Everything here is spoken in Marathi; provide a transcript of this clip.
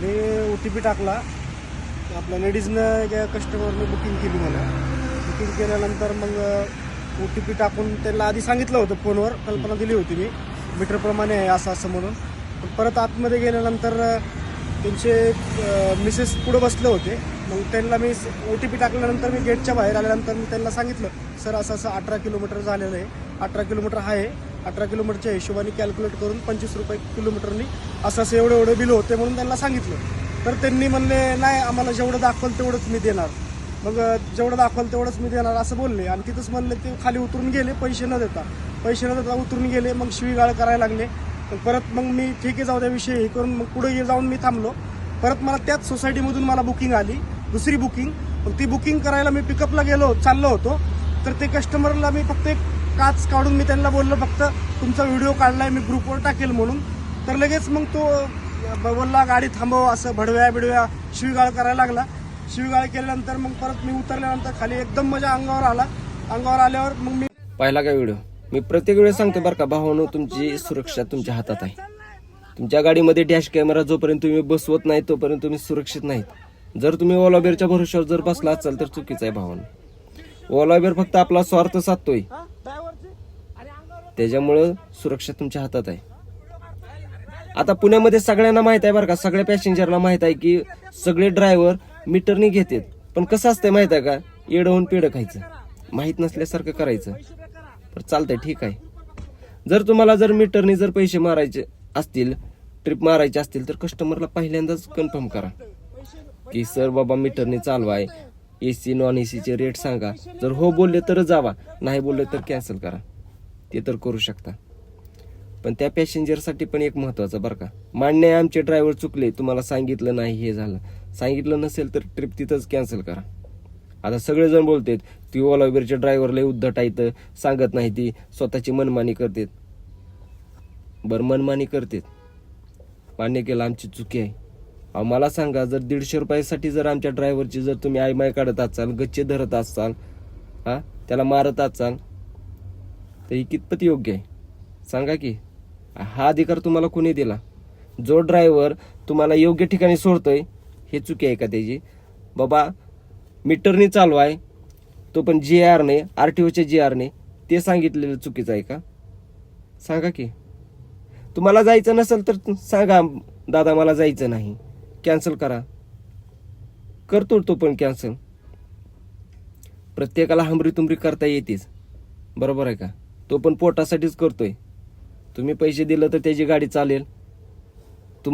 मी ओ टी पी टाकला. आपल्या लेडीजनं एका कस्टमरने बुकिंग केली मला. बुकिंग केल्यानंतर मग ओ टी पी टाकून त्यांना आधी सांगितलं होतं फोनवर. कल्पना दिली होती मी. मीटरप्रमाणे आहे असं असं म्हणून. पण परत आतमध्ये गेल्यानंतर त्यांचे मिसेस पुढं बसले होते. मग त्यांना मी ओ टी पी टाकल्यानंतर मी गेटच्या बाहेर आल्यानंतर मी त्यांना सांगितलं सर असं असं अठरा किलोमीटर झालेलं आहे. अठरा किलोमीटर आहे. अठरा किलोमीटरच्या हिशोबाने कॅल्क्युलेट करून पंचवीस रुपये किलोमीटरनी असं असं एवढं एवढं बिल होते म्हणून त्यांना सांगितलं. तर त्यांनी म्हणले नाही आम्हाला जेवढं दाखवल तेवढंच मी देणार. मग जेवढं दाखवल तेवढंच मी देणार असं बोलले. आणि तिथंच म्हणले ते खाली उतरून गेले पैसे न देता. पैसे न देता उतरून गेले मग शिवीगाळ करायला लागले. मग परत मग मी ठीक आहे जाऊ द्या विषयी हे करून. मग पुढे जाऊन मी थांबलो. परत मला त्याच सोसायटीमधून मला बुकिंग आली दुसरी बुकिंग मग ती बुकिंग करायला मी पिकअपला गेलो चाललो होतो. तर ते कस्टमरला मी फक्त एक काच काढून मी त्यांना बोललो फक्त तुमचा व्हिडिओ काढलाय मी ग्रुपवर टाकेल म्हणून. तर लगेच मग तो बोलला गाडी थांबव असं भडव्या बिडव्या शिवीगाळ करायला लागला. शिवीगाळ केल्यानंतर मग परत मी उतरल्यानंतर खाली एकदम माझ्या अंगावर आला. अंगावर आल्यावर मग मी पाहिला का व्हिडिओ मी प्रत्येक वेळेस सांगतो बरं का भावानो तुमची सुरक्षा तुमच्या हातात आहे. तुमच्या गाडीमध्ये डॅश कॅमेरा जोपर्यंत तुम्ही बसवत नाही तोपर्यंत तुम्ही सुरक्षित नाहीत. जर तुम्ही ओलाबेरच्या भरोश्यावर जर बसला असाल तर चुकीचं आहे भावानो. ओलाबेर फक्त आपला स्वार्थ साधतोय. त्याच्यामुळं सुरक्षा तुमच्या हातात आहे. आता पुण्यामध्ये सगळ्यांना माहीत आहे बरं का सगळ्या पॅसेंजरला माहीत आहे की सगळे ड्रायव्हर मीटरनी घेतात. पण कसं असतंय माहीत आहे का? येडं होऊन पेडं खायचं. माहीत नसल्यासारखं करायचं. तर चालतंय ठीक आहे. जर तुम्हाला जर मीटरने जर पैसे मारायचे असतील ट्रिप मारायचे असतील तर कस्टमरला पहिल्यांदाच कन्फर्म करा. की सर बाबा मीटरने चालवाय सी नॉन ए सीचे रेट सांगा. जर हो बोलले तर जावा. नाही बोलले तर कॅन्सल करा. ते तर करू शकता. पण त्या पॅसेंजरसाठी पण एक महत्वाचं बरं का. मान्य आहे आमचे ड्रायव्हर चुकले. तुम्हाला सांगितलं नाही हे झालं. सांगितलं नसेल तर ट्रिप तिथंच कॅन्सल करा. आता सगळेजण बोलतात ती ओला उबेरच्या ड्रायव्हरला उद्धट आहे सांगत नाही ती. स्वतःची मनमानी करतात. बरं मनमानी करतात. मान्य केलं आमची चुकी आहे. अहो मला सांगा जर दीडशे रुपयासाठी जर आमच्या ड्रायव्हरची जर तुम्ही आयमाय काढत असाल गच्चे धरत असाल हा त्याला मारत असाल तर ही कितपत योग्य आहे? सांगा की. हा अधिकार तुम्हाला कोणी दिला? जो ड्रायव्हर तुम्हाला योग्य ठिकाणी सोडतोय हे चुकी आहे का त्याची? बाबा मीटरने चालू आहे तो पण जी आरने आर टी ओच्या जी आरने ते सांगितलेलं चुकीचं आहे का? सांगा की. तुम्हाला जायचं नसेल तर सांगा दादा मला जायचं नाही. कॅन्सल करा. करतो तो पण कॅन्सल प्रत्येकाला हमरी तुमरी करता येतेच. बरोबर आहे का? तो पण पोटासाठीच करतोय. तुम्ही पैसे दिलं तर त्याची गाडी चालेल.